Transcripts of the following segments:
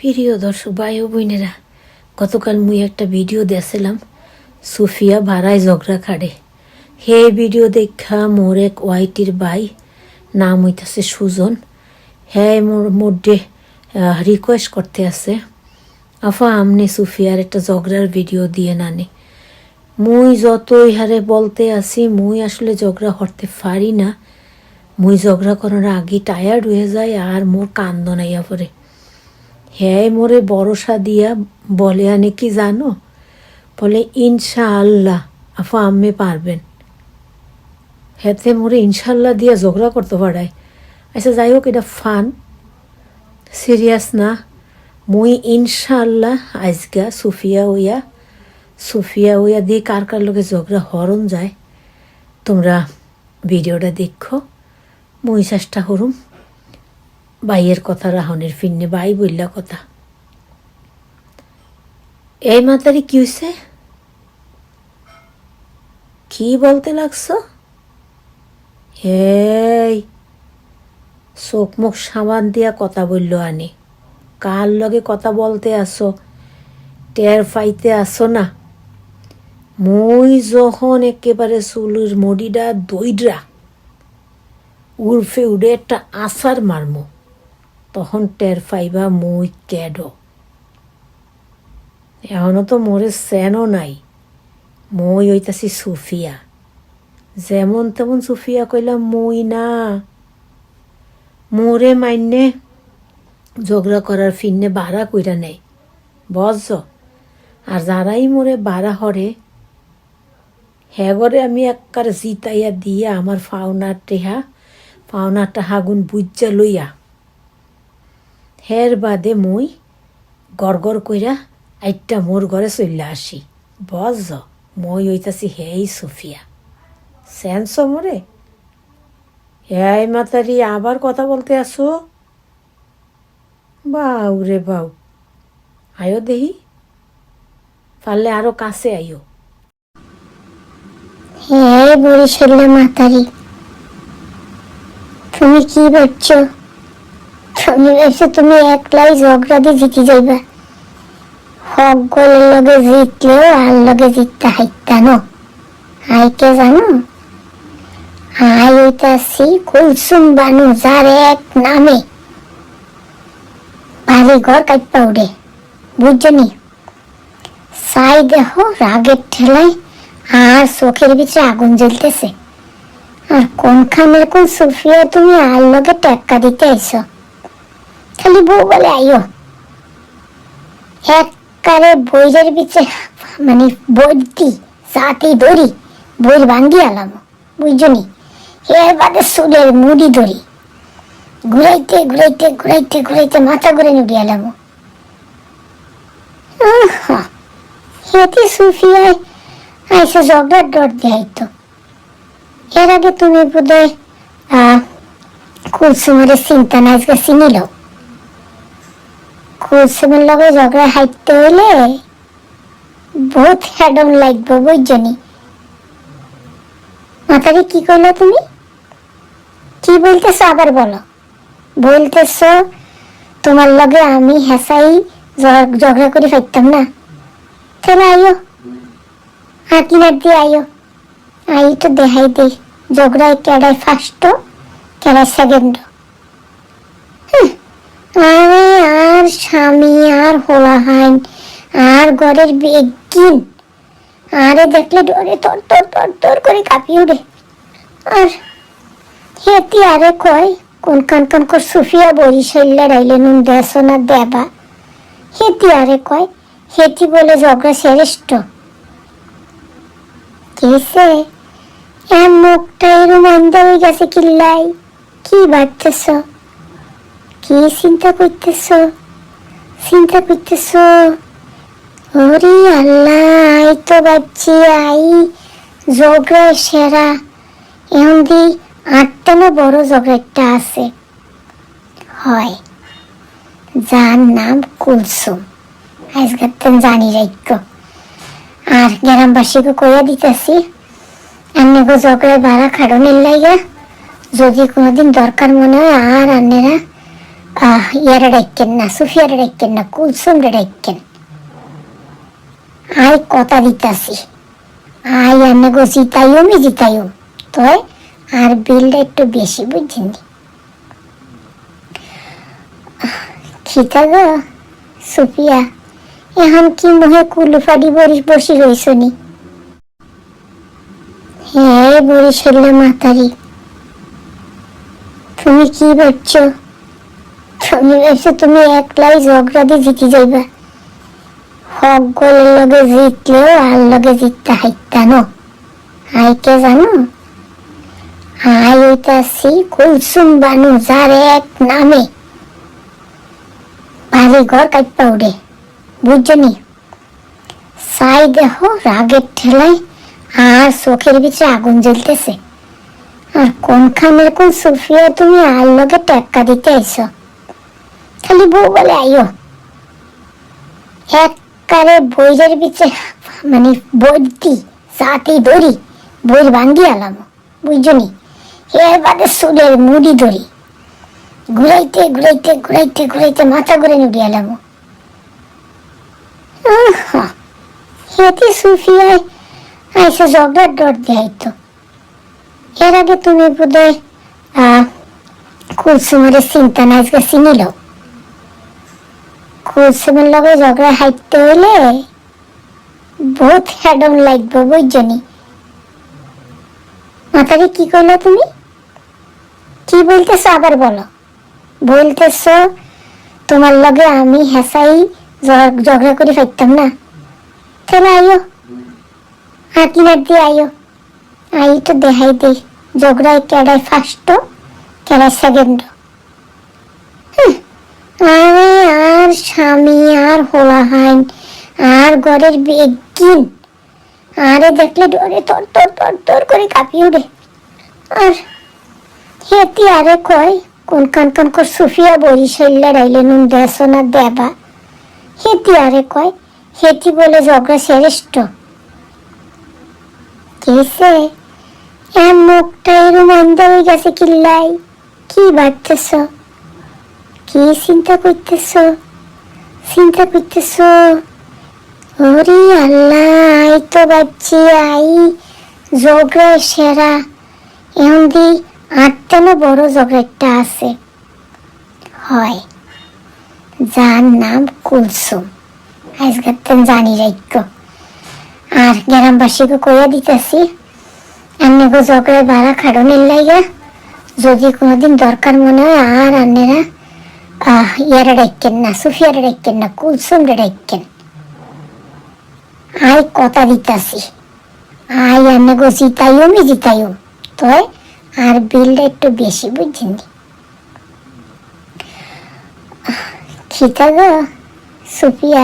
প্রিয় দর্শক ভাই ও বোনেরা, গতকাল মুই একটা ভিডিও দেখছিলাম, সুফিয়া ভাড়ায় ঝগড়া খাড়ে। হে ভিডিও দেখা মোর এক ওয়াইটির ভাই, নাম হইতাছে সুজন। হ্যাঁ মোর মোডে রিকোয়েস্ট করতে আছে, আফা, আমনে সুফিয়ার একটা ঝগড়ার ভিডিও দিয়ে নানি। মুই যতই হারে বলতে আসি মুই আসলে ঝগড়া করতে পারি না। মুই ঝগড়া করার আগে টায়ার্ড হয়ে যায় আর মোর কান্দ নাইয়া পরে হ্যাঁ মোরে ভরসা দিয়া বলে, আনে কি জানো? বলে, ইনশাআল্লাহ, আফা, আম্মে পারবেন। হেতে মোরে ইনশাল্লাহ দিয়া ঝগড়া করতে পারায়। আচ্ছা যাই হোক এটা ফান। সিরিয়াস না। মুই ইনশাআল্লাহ আজকা সুফিয়া হইয়া সুফিয়া হইয়া দিয়ে কার কার লোকে ঝগড়া হরণ যায়, তোমরা ভিডিওটা দেখো। মুই চেষ্টা করুম। বাইয়ের কথা, রাহনের ফিরনে বাই বললা কথা। এই মাতারি কি হয়েছে কি বলতে লাগছো? এই, চোখ মুখ সাবান দিয়া কথা বলল আনি। কার লগে কথা বলতে আসো? টের ফাইতে আসো না। মই যখন একেবারে চুলের মডিডা দইডরা উর্ফে উড়ে একটা আসার মারমো। তখন টের পাইবা মুই ক্যাড এখনও তো মোরে স্যানও নাই। মই হইতাছি সুফিয়া। যেমন তেমন সুফিয়া কইলাম মই না। মোরে মাইনে ঝগড়া করার ফিন্নে বাড়া কইরা নেই। বজ আর যারাই মোরে বাড়া হরে হ্যাগরে আমি একবার জিতাইয়া দিয়া আমার ফাওনার টেহা ফাওনার টাহাগুন বুজ্জা লইয়া। হের বাদে মুই গড়গড় কইরা আইটা মোর ঘরে চলে আসি। বজ মই হইতাছি হেই সুফিয়া। সেন্স মোরে? হ্যাঁ মাতারি, আবার কথা বলতে আসো। বাউ রে বাউ। আয়ো দেহি? পারলে আরও কাছে আইও। হ্যাঁ বরিশাল্লা মাতারি, তুমি কি ভাবছ? ভাবছ তুমি একলাই ঝগড়া দিয়ে জিতে যাইবা। হক গোলের লগে জিতলেও আর লগে জিততে হাইতা নো। হাইকে জানো? হইতাছি কুলসুম বানু, যার এক নামে বাড়ি ঘর কাইপা উড়ে। বুঝছ নি? সাই দেহ রাগের ঠেলায় আর চোখের ভিতরে আগুন জ্বলতেছে। আর কোনখানের কোন সুফিয়া তুমি আর লগে টেক্কা দিতে আইছো? খালি বউ বলে আইও এককারে বইয়ের ভিতরে মানে বইটি সাথে ধরি, বই ভাঙ্গি আলাম বুঝছনি এর বাদে সুলের মুড়ি ধরি। ঘুরাইতে ঘুরাইতে ঘুরাইতে ঘুরাইতে মাথা ঘুরে নুড়ি আলাম। হেতি সুফিয়ায় আইসা ঝগড়ার ডর দেখাইতো এর আগে তুমি বোধহয় কুলসুমের চিন্তা না আজকে চিনিল কুলসুমের লগে ঝগড়া হাইতে হইলে বহুত হ্যাডম লাগবে বুঝছনি মাতারি কি করল তুমি? কি বলতেছো আবার বলো। বলতেছো, তোমার লগে আমি হেসাই ঝগড়া করে ফাইতাম না। তাহলে আইও। হাকিনার দিয়ে আইও। আই তো দেখাই দেই। ঝগড়ায় কেডায় ফার্স্ট কেডায় সেকেন্ড আরে আর স্বামী আর হোলাহাইন আর ঘরের বেগিন। আরে দেখলে ডরে তর তর তর তর করে কাঁপিয়ে উঠে। আর হেতি আরে কয়, কোন কান কান কর সুফিয়া বরিশাল্লা রাইলে নুন দেশ না দেবা। হেতি আরে কয়, হেতি বলে ঝগড়া শ্রেষ্ঠ। কেসে এর মুখটা এরম অন্ধ হয়ে গেছে কিল্লাই। কি ভাবতেছ? কি চিন্তা করতেছ? চিন্তা করতেছ? ওরে আল্লাহ আই তো ভাবছি আই, ঝগড়া সেরা। এখন দি আটটা না বড় ঝগড়াটা আছে। হয়। যার নাম কুলসুম। আজকাল জানি রাইক্য আর গ্রামবাসীকে কইয়া দিতেছি আন্নেগো ঝগড়ায় ভাড়া খাড়নের লাইগা। যদি কোনোদিন দরকার মনে হয় আর আন্নেরা আহ ইয়ারে ডাইকেন না সুফিয়ারে ডাইকেন না কুলসুম ডাইকেন আই কথা দিতাছি আই আনে গো জিতাইও মি জিতাইও তয় আর বিলটা একটু বেশি বুঝছেন খিতা গো সুফিয়া এখন কি মোহে কুলুফাড়ি বরিশ বসি রইছনি হ্যাঁ বরিশাল্লা মাতারি তুমি কি ভাবছ তুমি ভাবছ তুমি একলাই ঝগড়া দিয়ে জিতে যাইবা। হক গোলের লগে জিতলেও আর লগে জিততে হাইতা ন। জানো? হাই হইতাছি কুলসুম বানু, যার এক নামে। বাড়ি ঘর কাটপা উঠে বুঝছনি সাই দেহ রাগের ঠেলায় আর চোখের ভিতরে আগুন জ্বলতেছে। আর কোনখানের কোন সুফিয়া তুমি আর লগে টেক্কা দিতে আইছো? খালি বউ বলে আইও এককারে বইয়ের ভিতরে মানে বইটি সাথে ধরি বইয়ের বান্ধি আলাম। বুঝছনি এর বাদে সুরের মুড়ি ধরি। ঘুরাইতে ঘুরাইতে ঘুরাইতে ঘুরাইতে মাথা ঘুরে নুড়ি আলাম। হেতি সুফিয়ায় আইসে ঝগড়ার ডর দেখাইতো। এর আগে তুমি বোধহয় আহ, কুলসুমের চিন্তা না চিনিল? কুলসুমের লগে ঝগড়া হাইতে হইলে বহুত হ্যাডম লাগবে বুঝছনি মাতারি কি করল তুমি? কি বলতেছো আবার বলো। বলতেছো, তোমার লগে আমি হেসাই ঝগ- ঝগড়া করে ফাইতাম না। তাহলে আইও হাতি নাট দিয়ে আইও আই তো দেখাই দেই ঝগড়ায় কেডাই ফার্স্ট কেডাই সেকেন্ড আরে আর স্বামী আর হোলা হাইন আর ঘরের বেগিন আরে দেখলে ডরে তর তর তর তর করে কাঁপিয়ে উঠে আর হেতি আরে কয়, কোন কান কান কর সুফিয়া বরিশাল্লা রাইলে নুন দেশ না দেবা? হেতি আরে কয়, হেতি বলে ঝগড়া শ্রেষ্ঠ। কেসে এর মুখটা এরম অন্ধ হয়ে গেছে কিল্লাই। কি ভাবতেছ? কি চিন্তা করতেছ? চিন্তা করতেছ? ওরে আল্লাহ তো ভাবছি আই, ঝগড়া সেরা। এখন দি আটটানো বড় ঝগড়া একটা আছে। হয়। যার নাম কুলসুম। আজকাল জানি রাইক্য আর গ্রামবাসীকে কইয়া দিতেছি আন্নেগো ঝগড়ায় ভাড়া খাড়নের লাইগা যদি কোনোদিন দরকার মনে হয় আর আন্নেরা আহ ইয়ারে ডাইকেন না সুফিয়ারে ডাইকেন না কুলসুমরে ডাইকেন আই কথা দিতাছি আই আন্নেগো জিতাইও মি জিতাইও তয় আর বিলটা একটু বেশি বুঝছেন খিতা গো সুফিয়া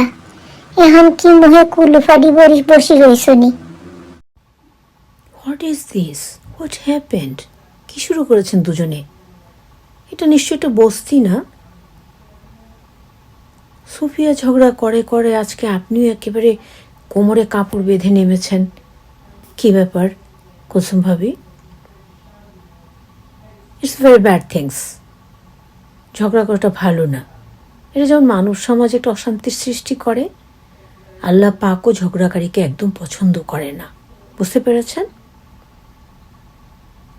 এখন কি মোহে কুলুফাড়ি বরিশ বসি রইছনি what is this what happened কি শুরু করেছেন দুজনে? এটা নিশ্চয়ই একটা বস্তি না? সুফিয়া ঝগড়া করে করে আজকে আপনিও একেবারে কোমরে কাপড় বেঁধে নেমেছেন। কি ব্যাপার, কুসুম ভাবি? ইটস ভেরি ব্যাড থিংস ঝগড়া করাটা ভালো না। এটা যেমন মানব সমাজে একটা অশান্তির সৃষ্টি করে, আল্লাহ পাকও ঝগড়াকারীকে একদম পছন্দ করে না। বুঝতে পেরেছেন?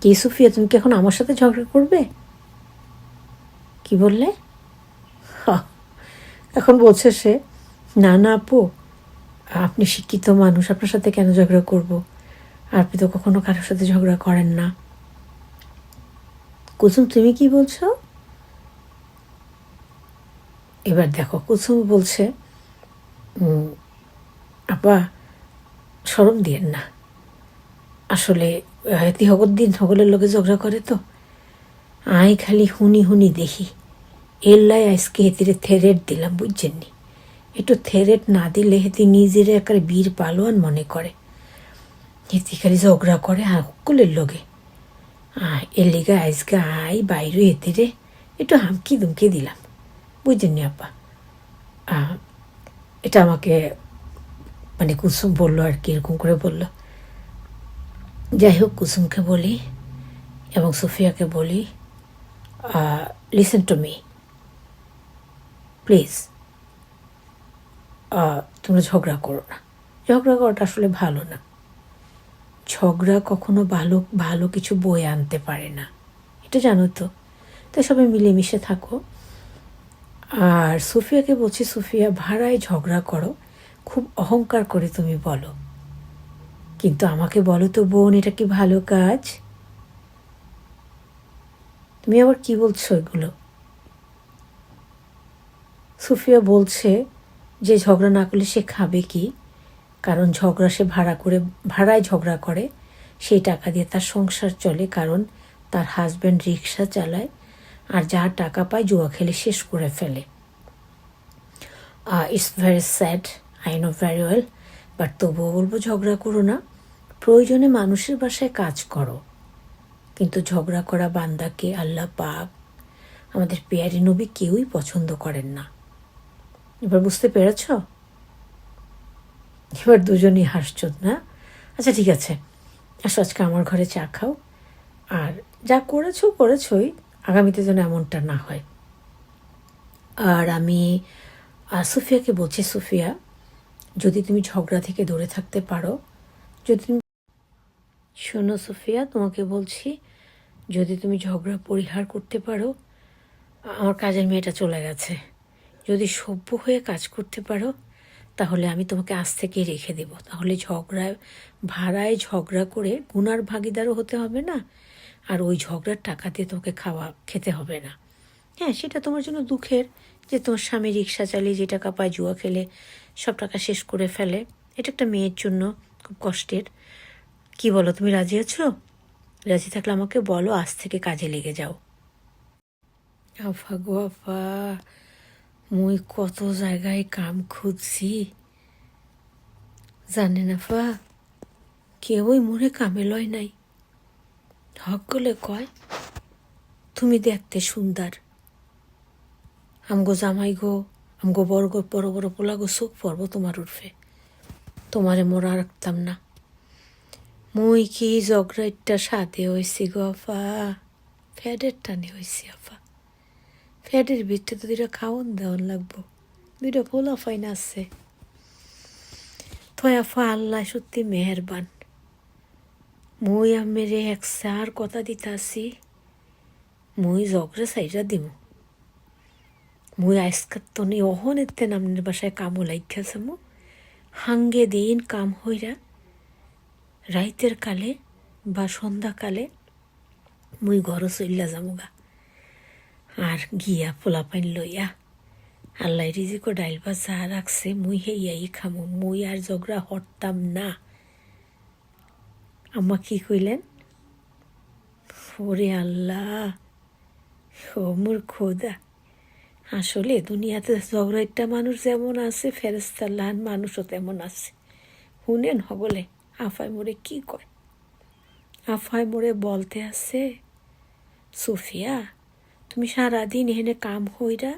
কি সুফিয়া, তুমি কি এখন আমার সাথে ঝগড়া করবে? কি বললে? এখন বলছে সে, না না, আপু, আপনি শিক্ষিত মানুষ, আপনার সাথে কেন ঝগড়া করব? আপনি তো কখনো কারোর সাথে ঝগড়া করেন না। কুসুম, তুমি কি বলছো? এবার দেখো, কুসুম বলছে আপা সরম দিয়েন না। আসলে হগর দিন সকলের লোকে ঝগড়া করে তো। আই খালি হুনি হুনি দেখি। এল্লাই আজকে হেতিরে থেরেট দিলাম বুঝছেন নি একটু থেরেট না দিলে হেতি নিজের একারে বীর পালোয়ান মনে করে। হেতি খালি ঝগড়া করে এর লিগা। আজকে আই বাইরে হেতিরে একটু হামকি দুমকি দিলাম বুঝছেন নি আপা এটা আমাকে মানে কুসুম বলল আর কি, এরকম করে বলল। যাই হোক কুসুমকে বলি এবং সুফিয়াকে বলি লিসেন টু মি প্লিজ তোমরা ঝগড়া করো না। ঝগড়া করাটা আসলে ভালো না। ঝগড়া কখনো ভালো ভালো কিছু বয়ে আনতে পারে না। এটা জানো তো? তো সবাই মিলেমিশে থাকো। আর সুফিয়াকে বলছি, সুফিয়া, ভাড়ায় ঝগড়া করো। খুব অহংকার করে তুমি বলো। কিন্তু আমাকে বলো তো বোন, এটা কি ভালো কাজ? তুমি আবার কি বলছো এগুলো? সুফিয়া বলছে যে ঝগড়া না করলে সে খাবে কি? কারণ ঝগড়া সে ভাড়া করে, ভাড়ায় ঝগড়া করে, সেই টাকা দিয়ে তার সংসার চলে, কারণ তার হাজব্যান্ড রিক্সা চালায়, আর যা টাকা পায় জুয়া খেলে শেষ করে ফেলে। It's very sad I know very well but তবুও বলব ঝগড়া করো না। প্রয়োজনে মানুষের বাসায় কাজ করো। কিন্তু ঝগড়া করা বান্দাকে আল্লাহ পাক, আমাদের পেয়ারি নবী কেউই পছন্দ করেন না। এবার বুঝতে পেরেছ? এবার দুজনই হাসছ না? আচ্ছা ঠিক আছে। আসো, আজকে আমার ঘরে চা খাও। আর যা করেছ, করেছোই। আগামীতে যেন এমনটা না হয়। আর আমি সুফিয়াকে বলছি, সুফিয়া, যদি তুমি ঝগড়া থেকে দূরে থাকতে পারো, যদি তুমি শোনো, সুফিয়া, তোমাকে বলছি, যদি তুমি ঝগড়া, পরিহার করতে পারো, আমার কাজের মেয়েটা চলে গেছে। যদি সভ্য হয়ে কাজ করতে পারো, তাহলে আমি তোমাকে আজ থেকেই রেখে দেব। তাহলে ঝগড়ায়, ভাড়ায় ঝগড়া করে গুনার ভাগিদারও হতে হবে না, আর ওই ঝগড়ার টাকা দিয়ে তোমাকে খাওয়া, খেতে হবে না। হ্যাঁ সেটা তোমার জন্য দুঃখের যে তোমার স্বামী রিক্সা চালিয়ে যে টাকা পায়, জুয়া খেলে, সব টাকা শেষ করে ফেলে। এটা একটা মেয়ের জন্য খুব কষ্টের। কি বলো, তুমি রাজি আছো? রাজি থাকলে আমাকে বলো, আজ থেকে কাজে লেগে যাও। আফা গো আফা। মুই কত জায়গায় কাম খুঁজছি। জানেন আফা কেউই মনে কামে লয় নাই। হক গলে কয়, তুমি দেখতে সুন্দর। আমগো জামাই গো, আমগো বড় গো, বড় বড় পোলা গো চোখ পড়ব তোমার উঠবে তোমারে মোরা রাখতাম না। মুই কি জগরাইটটা সাথে হয়েছি গো আফা ফ্যাডের টানে হয়েছি আফা। ফ্যাডের ভিতরে তো দুইটা খাওয়ান দেওয়ান লাগবো। দুইটা পোলা ফাইন আছে। তো আফা আল্লাহ সত্যি মেহেরবান। মই আমেরে এক সার কথা দিতাছি, মই জগরে সাইরা দিমু। মুই আজকার তো নেই অহন এতে নামনের বাসায় কামও লাইখাছে মু হাঙ্গে দিন কাম হইরা রাইতের কালে বা সন্ধ্যাকালে মুই ঘর চইলা যামুগা। আর গিয়া পোলা পাইন লইয়া। আল্লাহ রিজিকো ডাইল বা যা রাখছে, মুই হেইয়াই খামু, মুই আর ঝগড়া হরতাম না। আম্মা কি কইলেন? ওরে আল্লাহ, ও মোর খোদা। আসলে দুনিয়াতে ঝগড়াইটা মানুষ যেমন আছে ফেরেস্তার লান মানুষও তেমন আছে। শুনেন হবলে আফাই মোরে কি কয়? আফাই মোরে বলতে আছে, সোফিয়া তুমি সারাদিন এখানে কাম হইরা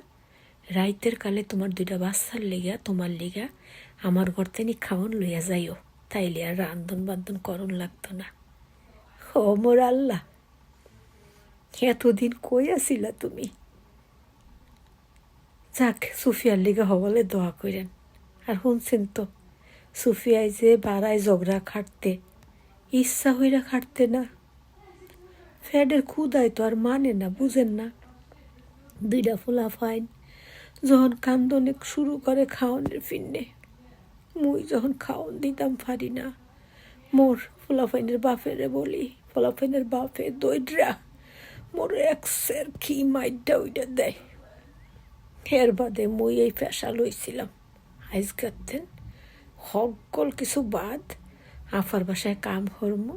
রাইতের কালে তোমার দুইটা বাচ্চার লেগা, তোমার লেগা আমার ঘর থেকে খাওয়ান লইয়া যাইও। তাইলে আর রান্ধন বান্ধন করণ লাগতো না। ও মোর আল্লাহ, এতদিন কই আসিলা তুমি? যাক, সুফিয়ার লিগে হবলে দোয়া করেন আর শুনছেন তো, সুফিয়ায় যে বাড়ায় ঝগড়া খাটতে, ইচ্ছা হইরা খাটতে না। ফ্যাডের ক্ষুদায় তো আর মানে না, বুঝেন না। দুইটা ফোলা ফাইন। যখন কান্দনে শুরু করে খাওয়ানোর ফিন্নে মুই যখন খাওয়ান দিতাম পারি না। মোর ফোলাফাইনের বাপেরে বলি ফোলাফাইনের বাপে দইডরা মোর এক্সের কি মাইডটা ওইটা দেয়। এর বাদে মুই এই পেশা লইছিলাম। আইস গাতেন সকল কিছু বাদ, আফার বাসায় কাম হরমু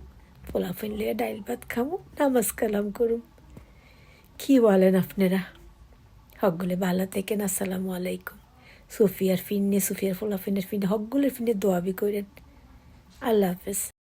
পোলাফাইন লিয়ে ডাইল ভাত খামু, নামাজ কালাম করুম। কি বলেন আপনারা? হকগুলো ভালো থেকেন, আসসালামু আলাইকুম। সুফিয়ার ফিন্নে সুফিয়ার ফোলাফিনের ফিন্নে হকগুলের ফিন্নে দোয়াবি করেন। আল্লাহ হাফেজ।